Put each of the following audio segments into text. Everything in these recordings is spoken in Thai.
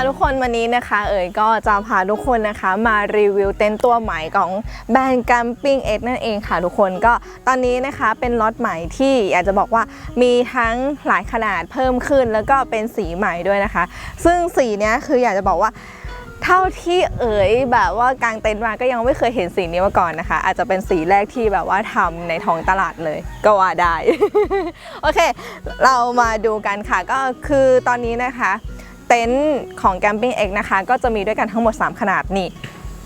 ค่ะทุกคนวันนี้นะคะ เอ๋ยก็จะพาทุกคนนะคะ มารีวิวเต็นท์ตัวใหม่ของแบรนด์ Camping X นั่นเองค่ะทุกคนก็ตอนนี้นะคะเป็นล็อตใหม่ที่อยากจะบอกว่ามีทั้งหลายขนาดเพิ่มขึ้น แล้วก็เป็นสีใหม่ด้วยนะคะ ซึ่งสีเนี้ยคืออยากจะบอกว่าเท่าที่เอ๋ยแบบว่ากางเต็นท์มาก็ยังไม่เคยเห็นสีนี้มาก่อนนะคะ อาจจะเป็นสีแรกที่แบบว่าทำในท้องตลาดเลย ก็ว่าได้ โอเค เรามาดูกันค่ะก็คือตอนนี้นะคะ เต็นท์ของ Camping X นะคะ ก็จะมีด้วยกันทั้งหมด 3 ขนาดนี่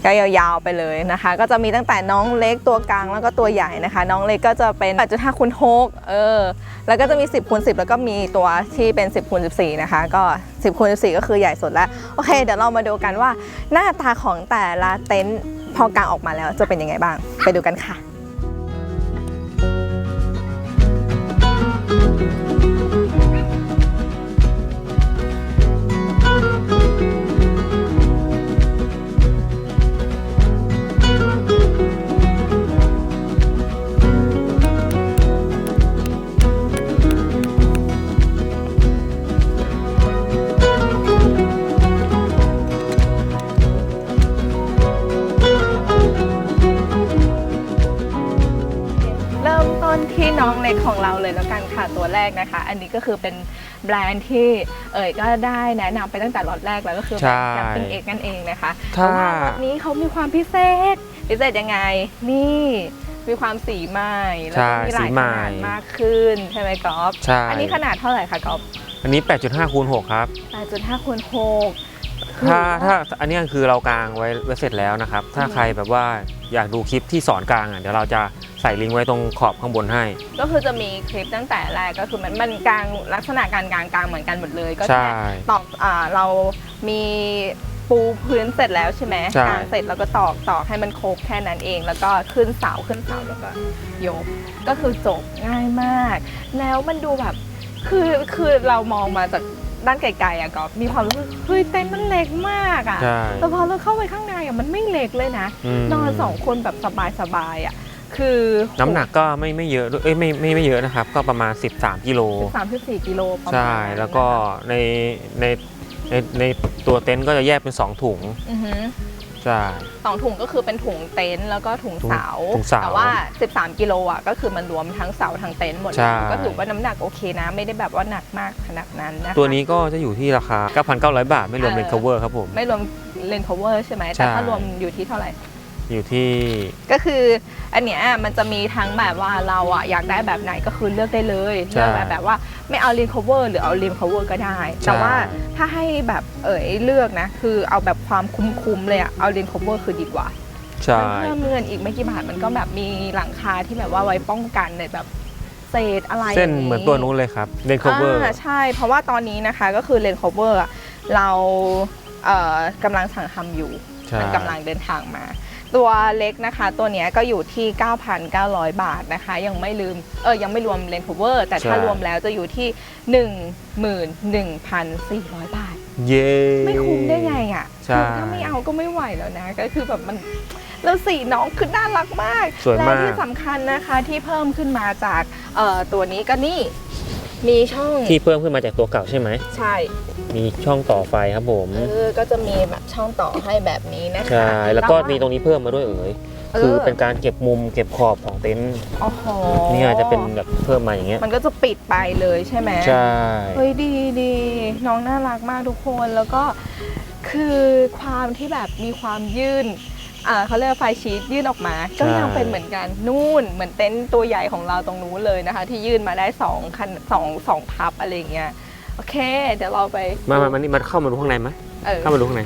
ก็ยาวๆไปเลยนะคะ ก็จะมีตั้งแต่น้องเล็กตัวกลางแล้วก็ตัวใหญ่นะคะ น้องเล็กก็จะเป็น8.5คูณ6เออแล้วก็จะมี 10คูณ10 แล้วก็มีตัวที่เป็น 10คูณ14 นะคะ ก็ 10คูณ14 ก็คือใหญ่สุดแล้ว โอเค เดี๋ยวเรามาดูกันว่าหน้าตาของแต่ละเต็นท์พอกางออกมาแล้วจะเป็นยังไงบ้าง ไปดูกันค่ะ นะคะ อันนี้ก็คือเป็นแบรนด์ที่เอ่ยก็ได้แนะนำไปตั้งแต่ล็อตแรกแล้วก็คือแบรนด์ใช่ Camping X นั่นเองนะคะถ้าแต่ว่าล็อตนี้เขามีความพิเศษ พิเศษยังไง นี่มีความสีใหม่แล้วก็มีหลายขนาดมากขึ้นใช่ไหมก๊อฟใช่อันนี้ขนาดเท่าไหร่คะก๊อฟอันนี้ 8.5คูณ6ครับ 8.5คูณ6 ถ้าถ้าอันนี้คือเรากางไว้ไว้เสร็จแล้วนะครับ ถ้าใครแบบว่าอยากดูคลิปที่สอนกางอะเดี๋ยวเราจะใส่ลิงก์ไว้ตรงขอบข้างบนให้ ก็คือจะมีคลิปตั้งแต่แรกก็คือมันมันกลางลักษณะการกลางกลางเหมือนกันหมดเลย ก็ใช่แค่ตอกอ่าเรามีปูพื้นเสร็จแล้วใช่ไหมใช่กลางเสร็จแล้วก็ตอกตอกให้มันโคกแค่นั้นเอง แล้วก็ขึ้นเสาขึ้นเสาแล้วก็ยกก็คือจบง่ายมาก แล้วมันดูแบบคือคือเรามองมาจาก ด้านไกลๆอะก็มีความรู้สึกเฮ้ยเต็นท์มันเล็กมากอะใช่ แต่พอเราเข้าไปข้างในอะมันไม่เล็กเลยนะมนอนสองคนแบบสบายๆอะคือน้ำหนักก็ไม่ไม่เยอะด้วยเอ้ยไม่ไม่ไม่เยอะนะครับ ก็ประมาณ 13กิโล สามสิบสี่กิโลประมาณใช่นั้นแล้วก็ในในในในตัวเต็นท์ก็จะแยกเป็น 2 ถุง อือหือ ใช่ สองถุงก็คือเป็นถุงเต็นท์แล้วก็ถุงถุงเสา ถุงเสาแต่ว่า 13 กิโลอะก็คือมันรวมทั้งเสาทั้งเต็นท์หมดเลใช่ ยก็ถือว่าน้ำหนักโอเคนะ ไม่ได้แบบว่าหนักมากขนาดนั้นนะคะ ตัวนี้ก็จะอยู่ที่ราคา 9,900 บาท ไม่รวมเออเลนคเวอร์ครับผม ไม่รวมเลน cover ใช่ไหมใช่แต่ถ้ารวมอยู่ที่เท่าไหร่ อยู่ที่ ก็คืออันเนี้ยมันจะมีทั้งแบบว่าเราอะอยากได้แบบไหนก็คือเลือกได้เลยเลือกแบบแบบว่าไม่เอาเลน cover หรือเอาเลน cover ก็ได้แต่ว่าถ้าให้แบบเอ๋ยเลือกนะ คือเอาแบบความคุ้มๆเลยอะเอาเลน cover คือดีกว่าใช่ มันเพิ่มเงินอีกไม่กี่บาทมันก็แบบมีหลังคาที่แบบว่าไว้ป้องกันในแบบเศษอะไรเส้นเหมือนตัวนู้นเลยครับเลนคเวอร์อ่าใช่ เพราะว่าตอนนี้นะคะก็คือเลน cover อะเราเอ่อกำลังสั่งทำอยู่ ใช่ มันกำลังเดินทางมา ตัวเล็กนะคะ ตัวเนี้ยก็อยู่ที่ 9,900 บาทนะคะ ยังไม่ลืมเออยังไม่รวมเลน cover แต่ถ้ารวมแล้วจะอยู่ที่ 11,400 บาท เย้ ไม่คุ้มได้ไงอะใช่ คือถ้าไม่เอาก็ไม่ไหวแล้วนะ ก็คือแบบมันแล้วสีน้องคือน่ารักมาก สวยและมาก ที่สำคัญนะคะที่เพิ่มขึ้นมาจากเอ่อตัวนี้ก็นี่ มีช่องที่เพิ่มขึ้นมาจากตัวเก่าใช่ไหม ใช่ มีช่องต่อไฟครับผมเออก็จะมีแบบช่องต่อให้แบบนี้นะคะใช่แล้วก็ต่ามีตรงนี้เพิ่มมาด้วยเอ๋ยเออคือเป็นการเก็บมุมเก็บขอบของเต็นท์โอ้โหนี่อาจจะเป็นแบบเพิ่มมาอย่างเงี้ย มันก็จะปิดไปเลยใช่ไหมใช่ เฮ้ยดีดีน้องน่ารักมากทุกคนแล้วก็คือความที่แบบมีความยื่นอ่าเขาเรียกว่าไฟชีตยื่นออกมา ก็ยังเป็นเหมือนกันนู่นเหมือนเต็นท์ตัวใหญ่ของเราตรงนู้นเลยนะคะ ที่ยื่นมาได้สองคันสองสองพับอะไรอย่างเงี้ย โอเค เดี๋ยวเราไป มามามานี่มันเข้ามาดูข้างในไหมเออ เข้ามาดูข้างใน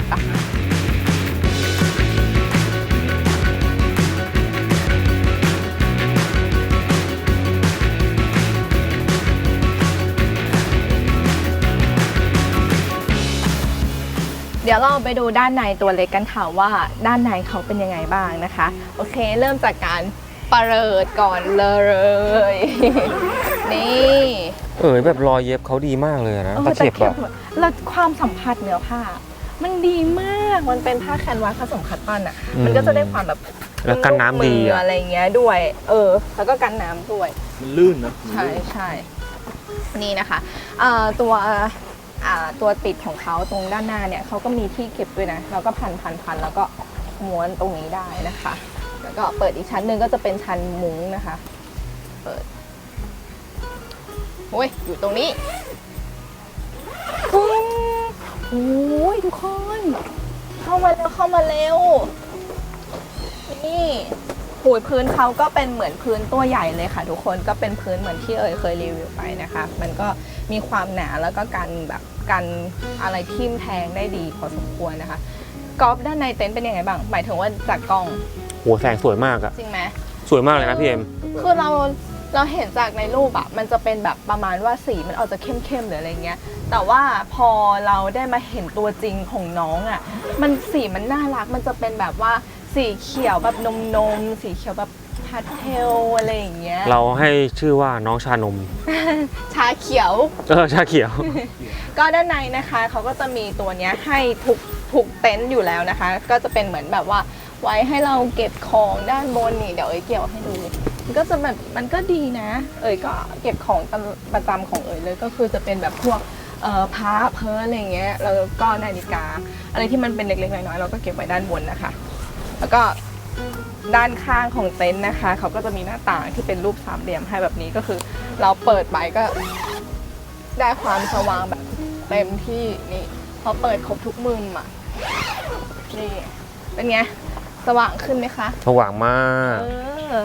เดี๋ยวเราไปดูด้านในตัวเล็กกันค่ะว่าด้านในเขาเป็นยังไงบ้างนะคะ โอเค เริ่มจากการเปิดก่อนเลย นี่ เอ๋ยแบบรอยเย็บเขาดีมากเลยนะออตะเข็บแต่อะแล้วความสัมผัสเนื้อผ้า มันดีมากมันเป็นผ้าแคนวาสผสมคัตตอนอะมันก็จะได้ความแบบแล้วกันน้ำดีมือะอะไรเงี้ยด้วย เออ แล้วก็กันน้ำด้วย มันลื่นนะใช่ใช่นี่นะคะเอ่อตัวอ่าตัวติดของเขาตรงด้านหน้าเนี่ยเขาก็มีที่เก็บด้วยนะเราก็พันพันพันแล้วก็ม้วนตรงนี้ได้นะคะ แล้วก็เปิดอีกชั้นหนึ่งก็จะเป็นชั้นมุ้งนะคะ เปิด โอ้ยอยู่ตรงนี้ปุ้งโอ้ยทุกคน เข้ามาเร็วเข้ามาเร็ว นี่หูยพื้นเขาก็เป็นเหมือนพื้นตัวใหญ่เลยค่ะ ทุกคนก็เป็นพื้นเหมือนที่เอ่ยเคยรีวิวไปนะคะ มันก็มีความหนาแล้วก็กันแบบกันอะไรทิ่มแทงได้ดีพอสมควรนะคะกอล์ฟด้านในเต็นท์เป็นยังไงบ้าง หมายถึงว่าจากกล้อง โหแสงสวยมากอะจริงไหมสวยมากเลยนะพี่เอ็มคือเรา เราเห็นจากในรูปอะมันจะเป็นแบบประมาณว่าสีมันออกจะเข้มๆหรืออะไรเงี้ย แต่ว่าพอเราได้มาเห็นตัวจริงของน้องอะมันสีมันน่ารักมันจะเป็นแบบว่าสีเขียวแบบนมนมๆสีเขียวแบบพาสเทลอะไรอย่างเงี้ยเราให้ชื่อว่าน้องชานม ชาเขียวเออชาเขียว ก็ด้านในนะคะเขาก็จะมีตัวเนี้ยให้ทุกทุกเต็นท์อยู่แล้วนะคะ ก็จะเป็นเหมือนแบบว่าไว้ให้เราเก็บของด้านบนนี่เดี๋ยวเอ้ยเกี่ยวให้ดู มันก็จะแบบมันก็ดีนะ เอ้ยก็เก็บของตามประจำของเอ้ยเลยก็คือจะเป็นแบบพวกเอ่อพระเพิร์อะไรเงี้ยแล้วก็นาฬิกา อะไรที่มันเป็นเล็กๆน้อยๆเราก็เก็บไว้ด้านบนนะคะ แล้วก็ด้านข้างของเต็นท์นะคะเขาก็จะมีหน้าต่างที่เป็นรูปสามเหลี่ยมให้แบบนี้ก็คือ เราเปิดไปก็ได้ความสว่างแบบเต็มที่นี่พอเปิดครบทุกมุมอะนี่เป็นไงสว่างขึ้นไหมคะ สว่างมาก เออ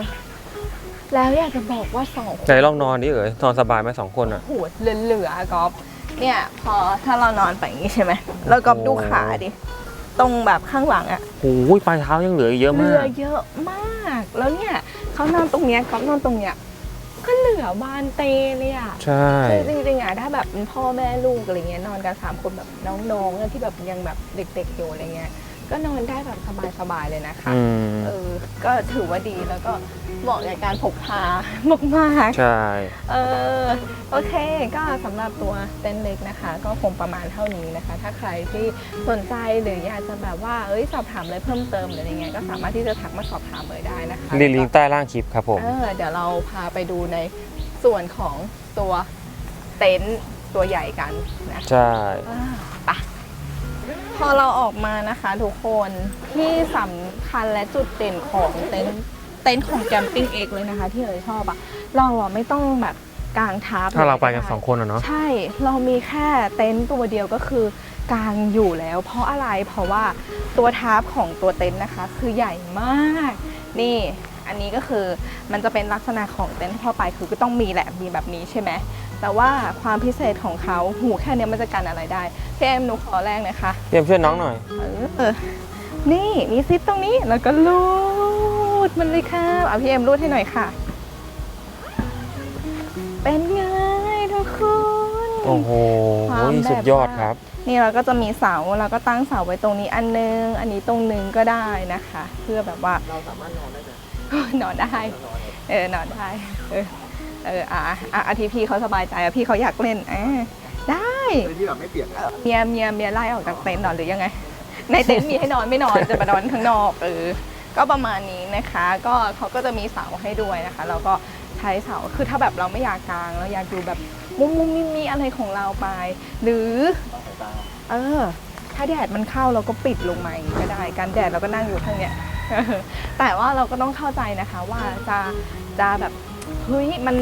แล้วอยากจะบอกว่าสองคนใจลองนอนดิเอ๋ยนอนสบายไหมสองคนอะโหเหลือๆอะก๊อฟเนี่ยพอถ้าเรานอนไปอย่างนี้ใช่ไหมแล้วก๊อฟดูขาดิ ตรงแบบข้างหลังอะโอ้ยปลายเท้ายังเหลืออีกเยอะเหลืมาอก เยอะมาก แล้วเนี่ยเขานอนตรงเนี้ยก๊อฟนอนตรงเนี้ยก็เหลือบานเตเลยอะใช่ คือจริงๆอะถ้าแบบเป็นพ่อแม่ลูกอะไรเงี้ยนอนกันสามคนแบบน้องๆอะที่แบบยังแบบเด็ก ๆอยู่อะไรเงี้ย ก็นอนได้แบบสบายๆเลยนะคะ อืมเออ ก็ถือว่าดีแล้วก็เหมาะในการพกพามากๆใช่เออ โอเค ก็สำหรับตัวเต็นท์เล็กนะคะ ก็คงประมาณเท่านี้นะคะ ถ้าใครที่สนใจหรืออยากจะแบบว่าเอ้ยสอบถามอะไรเพิ่มเติมหรืออะไรเงี้ยก็สามารถที่จะทักมาสอบถามเลยได้นะคะลิงก์ลิงก์ใต้ล่างคลิปครับผม เออเดี๋ยวเราพาไปดูในส่วนของตัวเต็นท์ตัวใหญ่กันนะ ใช่ อ่าไป พอเราออกมานะคะทุกคนที่สำคัญและจุดเด่นของเต็นท์เต็นท์ของแกมปิ้งเอกเลยนะคะ ที่เอ๋ยชอบอะเราอะไม่ต้องแบบกางทับถ้าเราไปกันด้สองคนอะเนาะใช่เรามีแค่เต็นท์ตัวเดียวก็คือกางอยู่แล้ว เพราะอะไรเพราะว่าตัวทับของตัวเต็นท์นะคะ คือใหญ่มาก นี่อันนี้ก็คือมันจะเป็นลักษณะของเต็นท์ทั่วไปคือก็ต้องมีแหละมีแบบนี้ใช่ไหม แต่ว่าความพิเศษของเขาหูแค่เนี้ยมันจะกันอะไรได้พี่เอ็มหนูขอแรกนะคะพี่เอ็มช่วยน้องหน่อย เออนี่มีซิปตรงนี้แล้วก็รูดมันเลยค่ะเอาพี่เอ็มรูดให้หน่อยค่ะ เป็นไงทุกคนโอ้โหความแบบสุดยอดครับ นี่เราก็จะมีเสาเราก็ตั้งเสาไว้ตรงนี้อันนึง อันนี้ตรงนึงก็ได้นะคะ เพื่อแบบว่าเราสามารถนอนได้นอนได้ เออนอนได้เออ เอออะอะอาทีพี่เขาสบายใจอะพี่เขาอยากเล่นอะได้ที่แบบไม่เปียกนะเมียเมียเมียไล่ออกจากเต็นท์นอนหรือยังไง ในเต็นท์มีให้นอนไม่นอนจะมานอนข้างนอกเออก็ประมาณนี้นะคะ ก็เขาก็จะมีเสาให้ด้วยนะคะเราก็ใช้เสาคือถ้าแบบเราไม่อยากกางเราอยากอยู่แบบมุมมุมมีมีอะไรของเราไป หรือเออ ถ้าแดดมันเข้าเราก็ปิดลงมาอย่างนี้ก็ได้การแดดเราก็นั่งอยู่ทางเนี้ยแต่ว่าเราก็ต้องเข้าใจนะคะว่าจะจะแบบ เฮ้ยมัน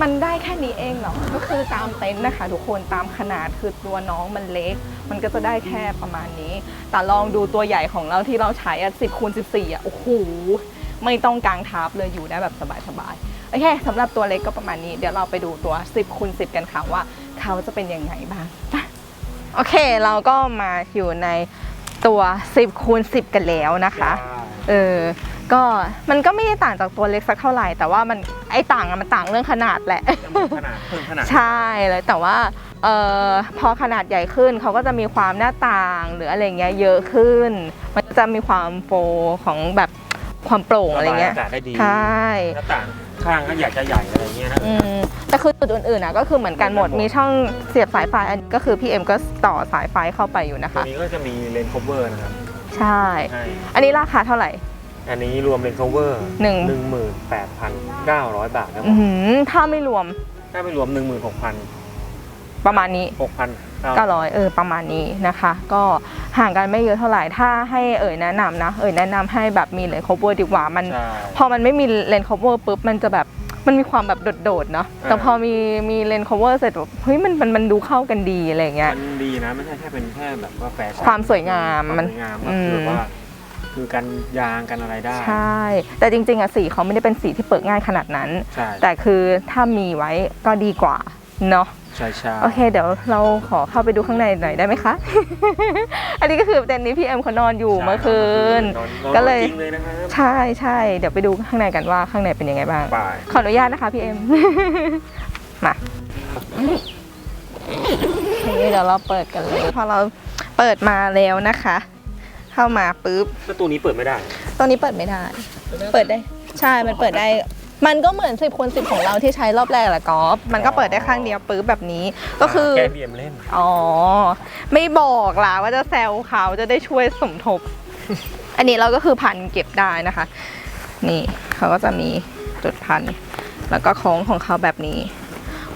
มันได้แค่นี้เองเหรอ ก็คือตามเต็นท์นะคะ ทุกคนตามขนาดคือตัวน้องมันเล็ก มันก็จะได้แค่ประมาณนี้ แต่ลองดูตัวใหญ่ของเราที่เราใช้อะสิบคูณสิบสี่อะโอ้โหไม่ต้องกางทับเลยอยู่ได้แบบสบายๆโอเคสำหรับตัวเล็กก็ประมาณนี้ เดี๋ยวเราไปดูตัว 10คูณ10 กันค่ะว่า เขาจะเป็นยังไงบ้างไปโอเค เราก็มาอยู่ในตัว 10คูณ10 กันแล้วนะคะ เออ ก็มันก็ไม่ได้ต่างจากตัวเล็กสักเท่าไหร่ แต่ว่ามันไอ้ต่างอะมันต่างเรื่องขนาดแหละ ขนาดเพิ่มขนาดใช่เลยแต่ว่าเออพอขนาดใหญ่ขึ้นเขาก็จะมีความหน้าต่างหรืออะไรเงี้ยเยอะขึ้น มันก็จะมีความโฟร์ของแบบความโปร่งอะไรเงี้ยระบายอากาศได้ดีใช่หน้าต่างข้างก็อยากจะใหญ่อะไรเงี้ยนะอืมแต่คือจุดอื่นๆนะก็คือเหมือนกันหมดมีช่องเสียบสายไฟอันนี้ก็คือพี่เอ็มก็ต่อสายไฟเข้าไปอยู่นะตัวคะ นี้ก็จะมีเลนส์ cover นะครับใช่ใช่อันนี้ราคาเท่าไหร่ อันนี้รวมเลนส์ cover หนึ่งหนึ่งหมื่นแปดพันเก้าร้อยบาทครับอื้อหือถ้าไม่รวมถ้าไม่รวมหนึ่งหมื่นหกพันอประมาณนี้หกพัน900เออประมาณนี้นะคะ ก็ห่างกันไม่เยอะเท่าไหร่ถ้าให้เอ่ยแนะนำนะ เอ่ยแนะนำให้แบบมีเลนส์ cover ดีกว่ามัน ใช่ พอมันไม่มีเลนส์ cover ปุ๊บมันจะแบบมันมีความแบบโดดๆเนาะแต่เออพอมีมีเลนส์ cover เสร็จแบบเฮ้ยมันมันมันดูเข้ากันดีอะไรอย่างเงี้ย มันดีนะ ไม่ใช่แค่เป็นแค่แบบว่าแฟชั่นความสวยงามควมันสวยงามอืมคือแบบว่า คือกันยางกันอะไรได้ ใช่ แต่จริงๆอะสีเขาไม่ได้เป็นสีที่เปิดง่ายขนาดนั้น ใช่ แต่คือถ้ามีไว้ก็ดีกว่าเนาะ ใช่ใช่โอเค เดี๋ยวเราขอเข้าไปดูข้างในหน่อยได้ไหมคะ อันนี้ก็คือเต็นท์นี้พี่เอ็มเขานอนอยู่เมื่อคืนนอนนอนก็เลยจริงเลยนะครับ ใช่ใช่เดี๋ยวไปดูข้างในกันว่าข้างในเป็นยังไงบ้าง ไป ขออนุญาตนะคะพี่เอ็ม มาทีนี้เดี๋ยวเราเปิดกันเลย พอเราเปิดมาแล้วนะคะ เข้ามาปุ๊บประตูนี้เปิดไม่ได้ ตรงนี้เปิดไม่ได้ เปิดได้ ใช่ มันเปิดได้ มันก็เหมือนสิบคูณสิบของเราที่ใช้รอบแรกแหละกอล์ฟมันก็เปิดได้ข้างเดียวปุ๊บแบบนี้ ก็คือ แกเบียมเล่น อ๋อ ไม่บอกล่ะว่าจะแซวเขาจะได้ช่วยสมทบ อันนี้เราก็คือพันเก็บได้นะคะ นี่เขาก็จะมีจุดพัน แล้วก็โค้งของเขาแบบนี้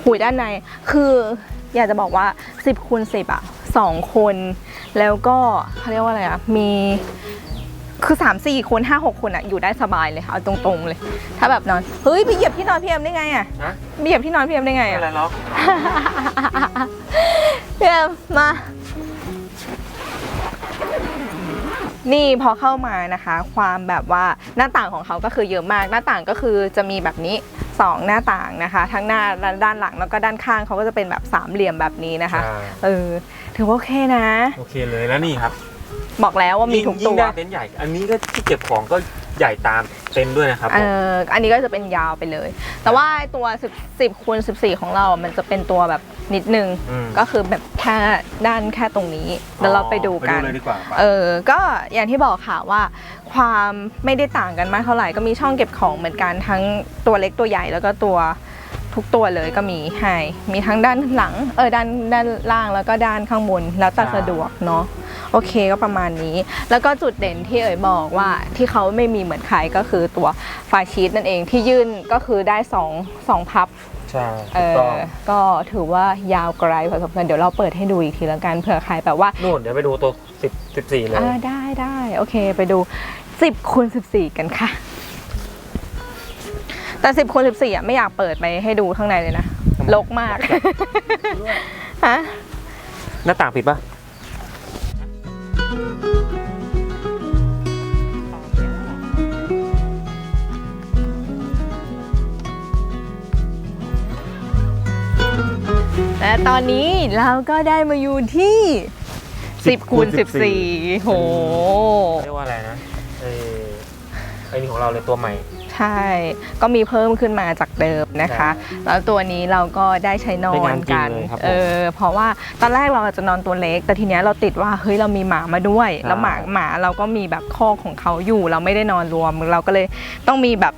หุยด้านใน คืออยากจะบอกว่า 10คูณ10อะ สองคน แล้วก็เขาเรียกว่าอะไรอะมีคือ 3 4 คน 5 6 คนอะอยู่ได้สบายเลยค่ะเอาตรงๆเลย ถ้าแบบนอน เฮ้ยไปเหยียบที่นอนพี่เอ็มได้ไงอะฮะไปเหยียบที่นอนพี่เอ็มได้ไงไม่อะอะไรหรอกพี่เอ็มมา นี่พอเข้ามานะคะ ความแบบว่าหน้าต่างของเขาก็คือเยอะมากหน้าต่างก็คือจะมีแบบนี้สองหน้าต่างนะคะ ทั้งหน้าและด้านหลังแล้วก็ด้านข้างเขาก็จะเป็นแบบสามเหลี่ยมแบบนี้นะคะใช่เออ ถือว่าโอเคนะ โอเคเลยแล้วนี่ครับบอกแล้วว่ามีทุกยิ่ตังวได้เต็นท์ใหญ่ อันนี้ก็ที่เก็บของก็ใหญ่ตามเต็นท์ด้วยนะครับเอผมออันนี้ก็จะเป็นยาวไปเลย แต่ว่าไอ้ตัว 10 10คูณ14 ของเรามันจะเป็นตัวแบบนิดนึง มก็คือแบบแค่ด้านแค่ตรงนี้เดี๋ยวเราไปดูกัน ไปดูเลยดีกว่าไป เออ ก็อย่างที่บอกค่ะว่า ความไม่ได้ต่างกันมากเท่าไหร่ก็มีช่องเก็บของเหมือนกันทั้งตัวเล็กตัวใหญ่แล้วก็ตัว ทุกตัวเลยก็มีให้มีทั้งด้านหลังเออด้านด้านล่างแล้วก็ด้านข้างบนแล้วแต่สะดวกเนาะโอเคก็ประมาณนี้ แล้วก็จุดเด่นที่เอ๋ยบอกว่าที่เขาไม่มีเหมือนใครก็คือตัวไฟชีตนั่นเองที่ยื่นก็คือได้สองสองพับใช่เอถูกอต้องก็ถือว่ายาวไกลพอสมควรเดี๋ยวเราเปิดให้ดูอีกทีแล้วกันเผื่อใครแบบว่านู่นเดี๋ยวไปดูตัวสิบสิบสี่เลยอ่าได้ได้โอเค ไปดู 10คูณ14 กันค่ะ แต่10คูณ14อะไม่อยากเปิดไปให้ดูข้างในเลยนะลกมากฮะหน้าต่างปิดปะและตอนนี้เราก็ได้มาอยู่ที่10คูณ14โห เรียกว่าอะไรนะเออไอ้นี่ของเราเลยตัวใหม่ใช่ ก็มีเพิ่มขึ้นมาจากเดิมนะคะ แล้วตัวนี้เราก็ได้ใช้นอเป็นนงานจริงกันเลยครับผมเออ เพราะว่าตอนแรกเราจะนอนตัวเล็ก แต่ทีเนี้ยเราติดว่าเฮ้ยเรามีหมามาด้วยใช่แล้วหมาหมาเราก็มีแบบคอกของเขาอยู่ เราไม่ได้นอนรวม เราก็เลยต้องมีแบบ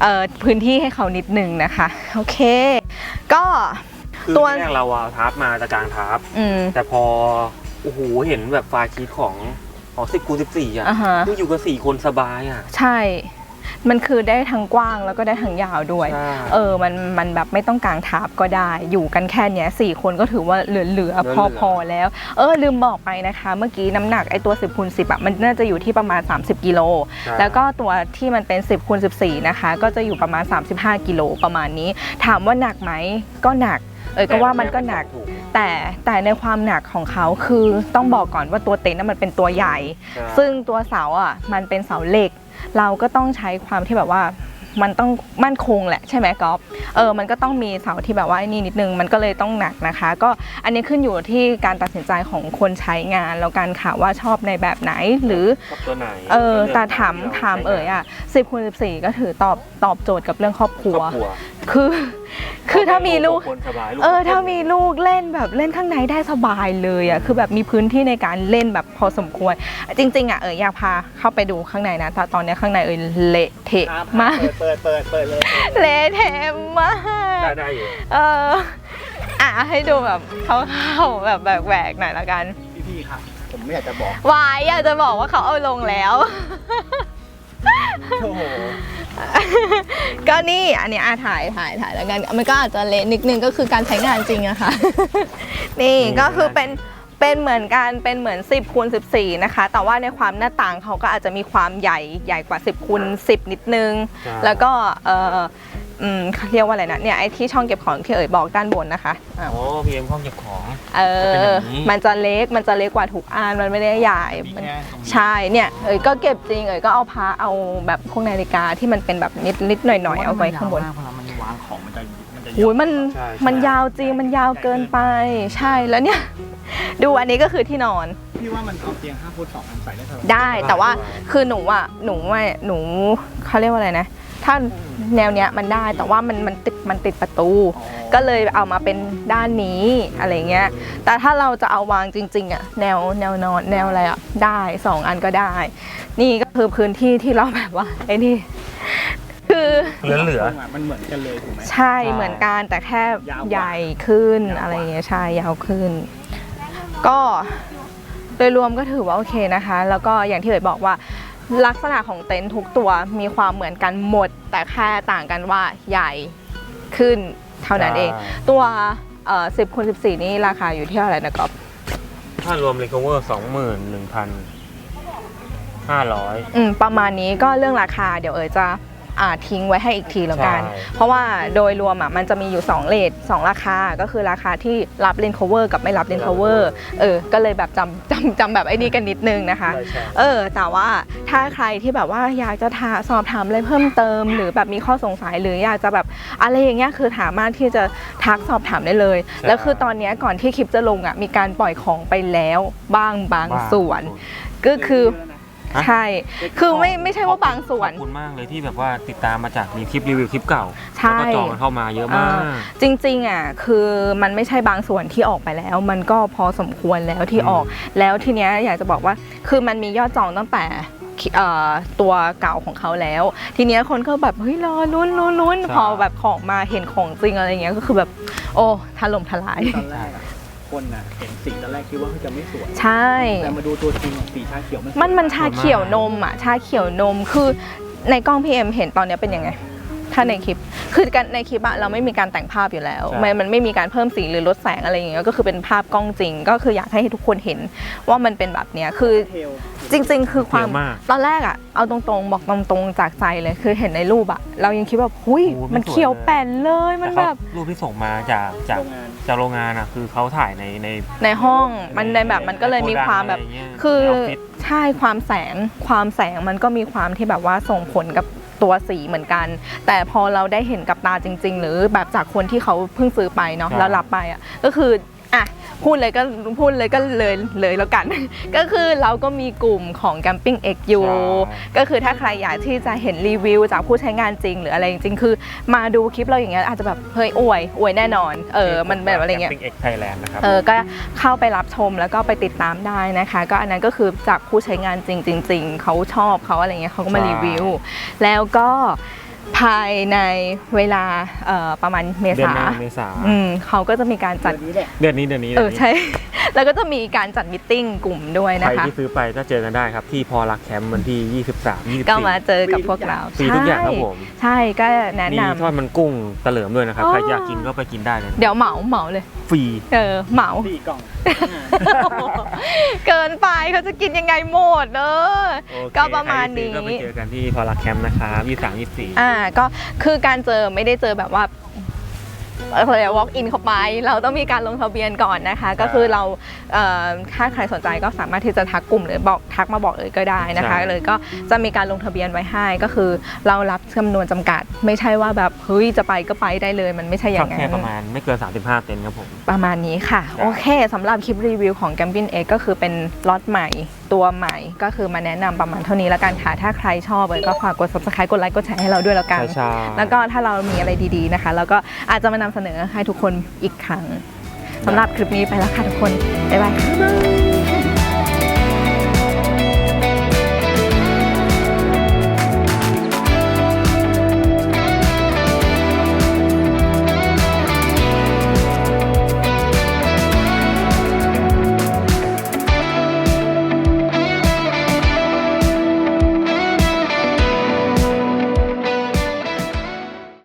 เอ่อพื้นที่ให้เขานิดนึงนะคะ โอเค ก็คือตัวแรกเราเอาทับมาจะกลางทับอืมแต่พอโอ้โหเห็นแบบไฟล์ชีตของของสิบคูณสิบสี่อะอ่าฮะคืออยู่กับสี่คนสบายอะ ใช่ มันคือได้ทั้งกว้างแล้วก็ได้ทั้งยาวด้วย ใช่ เออมันมันแบบไม่ต้องกางทับก็ได้ อยู่กันแค่เนี้ยสี่คนก็ถือว่าเหลือๆพอพอแล้ว เออลืมบอกไปนะคะ เมื่อกี้น้ำหนักไอตัว 10คูณ10อะมันน่าจะอยู่ที่ประมาณ 30กิโลใช่ แล้วก็ตัวที่มันเป็น 10คูณ14นะคะ ก็จะอยู่ประมาณ 35กิโลประมาณนี้ ถามว่าหนักไหมก็หนัก เออก็ว่ามันก็หนัก ถูกแต่แต่ในความหนักของเขาคือต้องบอกก่อนว่าตัวเต็นท์น่ะมันเป็นตัวใหญ่ ใช่ ซึ่งตัวเสาอะมันเป็นเสาเหล็ก เราก็ต้องใช้ความที่แบบว่ามันต้องมั่นคงแหละใช่ไหมก๊อฟเออมันก็ต้องมีเสาที่แบบว่าไอ้นี่นิดนึงมันก็เลยต้องหนักนะคะ ก็อันนี้ขึ้นอยู่ที่การตัดสินใจของคนใช้งานแล้วกันค่ะว่าชอบในแบบไหนหรือชอบตัวไหนเออลืกแต่ถามดียวถามเอ๋ยอะสิบคูณสิบสี่ก็ถือตอบตอบโจทย์กับเรื่องครอบคครัรวอบ ครัวคือ คือถ้ามีลูก คนสบายเออถ้ามีลูกเล่นแบบเล่นข้างในได้สบายเลยอะคือแบบมีพื้นที่ในการเล่นแบบพอสมควร จริง ๆอะเอออยากพาเข้าไปดูข้างในนะแต่ตอนนี้ข้างในเออเละเทะมากเปิดเปิดเปิดเลยเละเทะมาก ได้ได้อยู่เอออะให้ดูแบบเข้าๆแบบแหวกๆหน่อยละกันพี่พี่ๆค่ะ ผมไม่อยากจะบอกวายอยากจะบอกว่าเขาเอาลงแล้ว โอ้โห ก็นี่อันนี้อาถ่ายถ่ายถ่ายแล้วกันมันก็อาจจะเละนิดนึงก็คือการใช้งานจริงอะค่ะนี่นี่ก็คือเป็นเป็นเหมือนกันเป็นเหมือน 10คูณ14 นะคะ แต่ว่าในความหน้าต่างเขาก็อาจจะมีความใหญ่ใหญ่กว่า 10คูณ10 นิดนึงใช่แล้วก็เอออืมเขาเรียกว่าอะไรนะเนี่ยไอ้ที่ช่องเก็บของที่เอ๋ยบอกด้านบนนะคะอะโอ้พีเอ็มห้องเก็บของ เอจะเป็นอ แบบนี้ มันจะเล็กมันจะเล็กกว่าทุกอันมันไม่ได้ใหญ่มีมัน แค่ตรงนี้ใช่เนี่ยเอ๋ยก็เก็บจริงเอ๋ยก็เอาพาเอาแบบพวกนาฬิกาที่มันเป็นแบบนิดนิดหน่อยหน่อยๆเอาไว้ข้างบนเวลามันวางของมันจะมันจะโอ้ยมันใช่ใช่ มันยาวจริงมันยาวเกินไป ใช่แล้วเนี่ย ดูอันนี้ก็คือที่นอนพี่ว่ามันเอาเตียง5ฟุต2อันใส่ได้เท่าไหร่ได้แต่ว่าคือหนูอะหนูว่าหนูเขาเรียกว่าอะไรนะ ถ้าแนวเนี้ยมันได้แต่ว่ามันมันติดมันติดประตูอ๋อก็เลยเอามาเป็นด้านนี้อะไรเงี้ยแต่ถ้าเราจะเอาวางจริงๆอะแนวแนวนอนแนวอะไรอะได้สองอันก็ได้ นี่ก็คือพื้นที่ที่เราแบบว่าไอ้นี่คือเหลือเหลือตรงะมันเหมือนกันเลยถูกไหมใช่ใช่เหมือนกันแต่แค่ยาวกว่าใหญ่ขึ้นยาวกว่าอะไรเงี้ยใช่ยาวขึ้น ก็โดยรวมก็ถือว่าโอเคนะคะ แล้วก็อย่างที่เอ๋ยบอกว่า ลักษณะของเต็นท์ทุกตัวมีความเหมือนกันหมด แต่แค่ต่างกันว่าใหญ่ขึ้นเท่านั้นเองใช่ตัวเอ่อ10คูณ14นี่ราคาอยู่ที่เท่าไหร่นะก๊อฟถ้ารวมรีคอเวอร์สองหมื่นหนึ่งพันห้าร้อยอืมประมาณนี้ก็เรื่องราคาเดี๋ยวเอ๋ยจะ อ่าทิ้งไว้ให้อีกทีแล้วกัน ใช่ เพราะว่าโดยรวมอะมันจะมีอยู่ 2 เลท2ราคา ก็คือราคาที่รับเลนโคเวอร์กับไม่รับเลนโคเวอร์เออ ก็เลยแบบจำจำจำแบบไอ้นี่กันนิดนึงนะคะใช่ใช่ เออ แต่ว่าถ้าใครที่แบบว่าอยากจะถาสอบถามอะไรเพิ่มเติม หรือแบบมีข้อสงสัยหรืออยากจะแบบอะไรอย่างเงี้ยคือสามารถที่จะทักสอบถามได้เลย แล้วคือตอนเนี้ยก่อนที่คลิปจะลงอะมีการปล่อยของไปแล้วบ้างบางส่วน ก็คือ ฮะ ใช่ คือไม่ไม่ใช่ว่าบางส่วน ขอบคุณมากเลยที่แบบว่าติดตามมาจากมีคลิปรีวิวคลิปเก่าใช่ แล้วก็จองกันเข้ามาเยอะมาก อ่าจริงๆอะคือมันไม่ใช่บางส่วนที่ออกไปแล้ว มันก็พอสมควรแล้วที่ออก แล้วทีเนี้ยอยากจะบอกว่าคือมันมียอดจองตั้งแต่เอ่อตัวเก่าของเขาแล้ว ทีเนี้ยคนก็แบบเฮ้ยรอลุ้นลุ้นลุ้นใช่ พอแบบของมาเห็นของจริงอะไรเงี้ยก็คือแบบ โอ้ถล่มทลาย ตอนแรกอะ คนอะเห็นสีตอนแรกคิดว่าเขาจะไม่สวยใช่ แต่มาดูตัวจริงอะสีชาเขียวมันสวยมันมันชาเขียวนมอะชาเขียวนมคือในกล้องพีเอ็มเห็นตอนเนี้ยเป็นยังไง ถ้าในคลิป คือกันในคลิปอะเราไม่มีการแต่งภาพอยู่แล้ว ใช่ มันมันไม่มีการเพิ่มสีหรือลดแสงอะไรอย่างเงี้ย ก็คือเป็นภาพกล้องจริง ก็คืออยากให้ทุกคนเห็นว่ามันเป็นแบบเนี้ย คือ เทล จริงๆ คือความเยอะมากตอนแรกอะเอาตรงๆ บอกตรงๆ จากใจเลย คือเห็นในรูปอะเรายังคิดว่าหุยโอ้ยมันมันสวย เขียวแป่นเลย มันแต่แบเขาบรูปที่ส่งมาจากจากโรงงาน จากโรงงานอะคือเขาถ่ายในในในห้อง มันในแบบมันก็เลยมีความแบบ โกดังะไรเงี้ยคือ ในออฟฟิศ ใช่ความแสง ความแสงมันก็มีความที่แบบว่าส่งผลกับ ตัวสีเหมือนกัน แต่พอเราได้เห็นกับตาจริง ๆ หรือแบบจากคนที่เขาเพิ่งซื้อไปเนาะใช่แล้วรับไปอะก็คืออะ พูดเลยก็พูดเลยก็เลยเลยแล้วกัน ก็คือเราก็มีกลุ่มของ Camping X อยู่ใช่ก็คือถ้าใครอยากที่จะเห็นรีวิว จากผู้ใช้งานจริง หรืออะไรจริงๆคือ มาดูคลิปเราอย่างเงี้ยอาจจะแบบเฮ้ยอวยอวยแน่นอน เออมันแบบอะไรเงี้ย Camping X Thailand นะครับเออก็เข้าไปรับชมแล้วก็ไปติดตามได้นะคะ ก็อันนั้นก็คือจากผู้ใช้งานจริงๆเขาชอบเขาอะไรเงี้ยเขาก็มาใช่รีวิว แล้วก็ ภายในเวลาเอ่อประมาณเมเดือนษาหน้าเมษาอืมเขาก็จะมีการจัด เดือนนี้แหละเดือนนี้เดือนนี้เออดืนนี้ใช่ แล้วก็จะมีการจัดมิทติ้งกลุ่มด้วยใคนะรคะ ที่ซื้อไปก็เจอกันได้ครับ ที่พอรักแคมป์วันที่ 23 24ก็มาเจอกับพวกเราฟรีทุกอย่างครับผม ใช่ก็แนะมีนทอดมันกุ้งตะเหลิมด้วยนะครับ อ๋อ ใครอยากกินก็ไปกินได้เลยำเดี๋ยวเหมาเหมาเลย ฟรี เออเหมา สี่กล่อง เกินไปเขาจะกินยังไงหมดเออ โอเคก็ประมาณนี้ ใครที่ซื้อก็ไปเจอกันที่พอรักแคมป์นะครับ23 24อ่าก็คือการเจอไม่ได้เจอแบบว่าเขาเรียก walk in เข้าไป เราต้องมีการลงทะเบียนก่อนนะคะ ก็คือเราเอ่อถ้าใครสนใจก็สามารถที่จะทักกลุ่มหรือบอกทักมาบอกเลยก็ได้นะคะใช่เลยก็จะมีการลงทะเบียนไว้ให้ก็คือ เรารับจำนวนจำกัด ไม่ใช่ว่าแบบเฮ้ยจะไปก็ไปได้เลย มันไม่ใช่อย่างนั้แค่นประมาณไม่เกิน 35 เต็นท์ครับผม ประมาณนี้ค่ะครับโอเคสำหรับคลิปรีวิวของ g a m b i n X ก็คือเป็นล็อตใหม่ตัวใหม่ก็คือมาแนะนำประมาณเท่านี้แล้วกันค่ะ ถ้าใครชอบเลยก็ฝากกด subscribe กดไลค์กดแชร์ให้เราด้วยแล้วกัน ใช่ใช่แล้วก็ถ้าเรามีอะไรดีๆนะคะแล้วก็อาจจะมานำเสนอให้ทุกคนอีกครั้งสำหรับคลิปนี้ไปแล้วค่ะทุกคน บ๊ายบายค่ะ